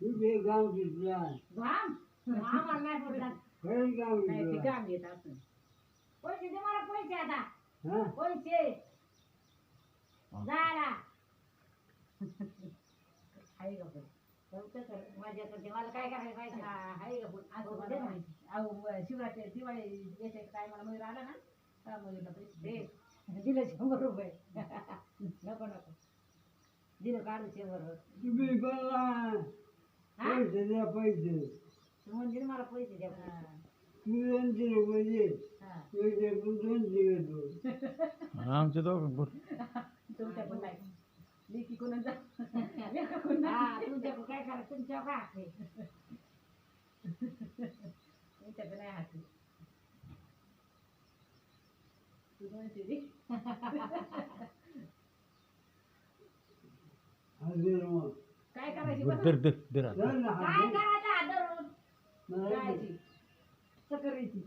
तुझे गाव तिथला घाम आम्हाला नाही पडला खरंच गाव नाही ते तिथला काम येत असं. पैसे दे मला पैसे आता. हा? पैसे. जायला. आहे का पण चौथं कर माझ्याकडे मला काय करायला पाहिजे? आहे का पण असं मला. माहिती. अहो व- शिवरात्री दिवाळी याच्या टायमाला मयूर आला ना तेव्हा मयूरला पैसे. दे. दिलं शंभर रुपये. नको नको. दिलं काढू शंभर. तुम्ही बोला. हा? पैसे द्या पैसे म्हणजे मला पैसे द्या हा, तू दोनशे रुपये दे. हा. पैसे तू दोनशे घेतो. आमच्या दोघं तुमच्या पण नाही. लेकी कोणाचा? लेका कोण नाही. हा तुमच्या काय करायचं? तुमच्या काय आहे? तुमच्याकडे नाही हाती. तू दोनशे दे. हजर मग काय करायची बरं, बरं? दर दर दर आता. काय करायचं हा नाही जायची. चकरीची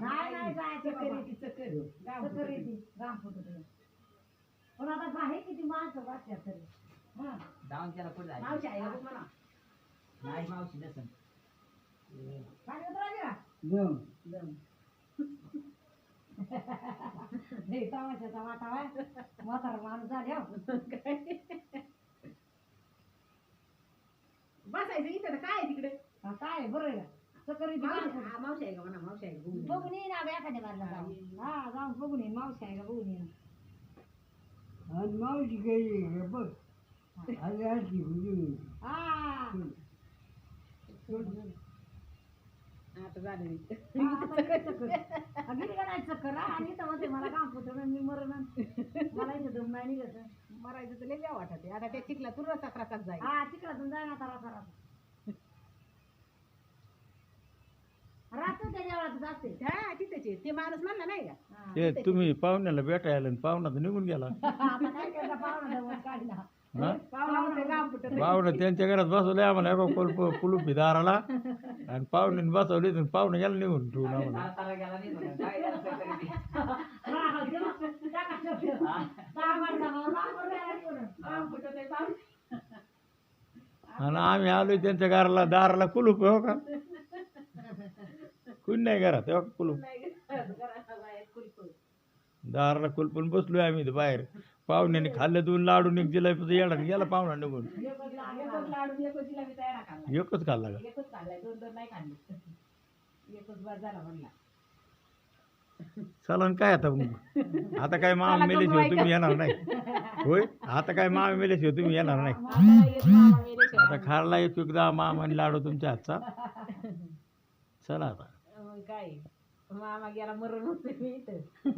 नाही नाही जायचं गाव चकरीची गाम फुटत पण आता बाहेर किती माणसं वाटतात तरी. हा. मावशी आहे का बघ म्हणा नाही मावशी नसन काय उतरायची का? जाऊ. दम. तमाशाचा म्हातारा माणूस झाले हो. बसायचं इथं काय आहे तिकडे? काय बरं आहे का? चकरीची मावशी हा, मावशी आहे का म्हणा? मावशी आहे का? बघू. बघून येईन आम्ही एखाद्या बाजूला जाऊन. हा बघून येईन मावशी आहे का? बघून येईन आणि मावशी काही हे. बघ. हा. आता झालं आणि म्हणते मला काम मी मरण मला इथं दम नाही निघत. मरायचं तर लय वाटत आता त्या चिखला तू रसा त्रासात जाईल. हा तिकडं जाय ना तारा तारा राहतो त्याच्या वेळात जाते. हा तिथेच आहे. ते माणूस म्हणला नाही का? हा. ते तुम्ही पाहुण्याला भेटायला आणि पाहुणा तर निघून गेला. आता काय करता पाहुणा काढला. हा? पाहुणा त्यांच्या घरात बसवले आम्हाला. कुलुपी दाराला. आणि पाहुण्याने बसवले तर पाहुणे गेला निघून ठेवून आम्हाला. पाहुणे? आणि आम्ही आलोय त्यांच्या घराला दाराला कुलूप हो का? कुणी नाही घरात हो का कुलूप? नाही घराच्या बाहेर कुलप. दाराला कुलपून बसलोय आम्ही बाहेर. पाहुण्याने खाल्लं दोन लाडू निघ जिलापी येणार गेला पाहुणा निघून. एकच जिलेबी खाल्ला का? एकच खाल्लाय दोन दोन नाही खाल्ले. एकच बस झाला म्हणला. चला काय आता मग? आता काय मामा मेल्याशिवाय तुम्ही येणार नाही. होय? आता काय मामा मेल्याशिवाय तुम्ही येणार नाही. मामा मामा आता खाल्ला एक एकदा मामाने लाडू तुमच्या हातचा. चला आता. काय? मामा गेला मरून होते मी इथं.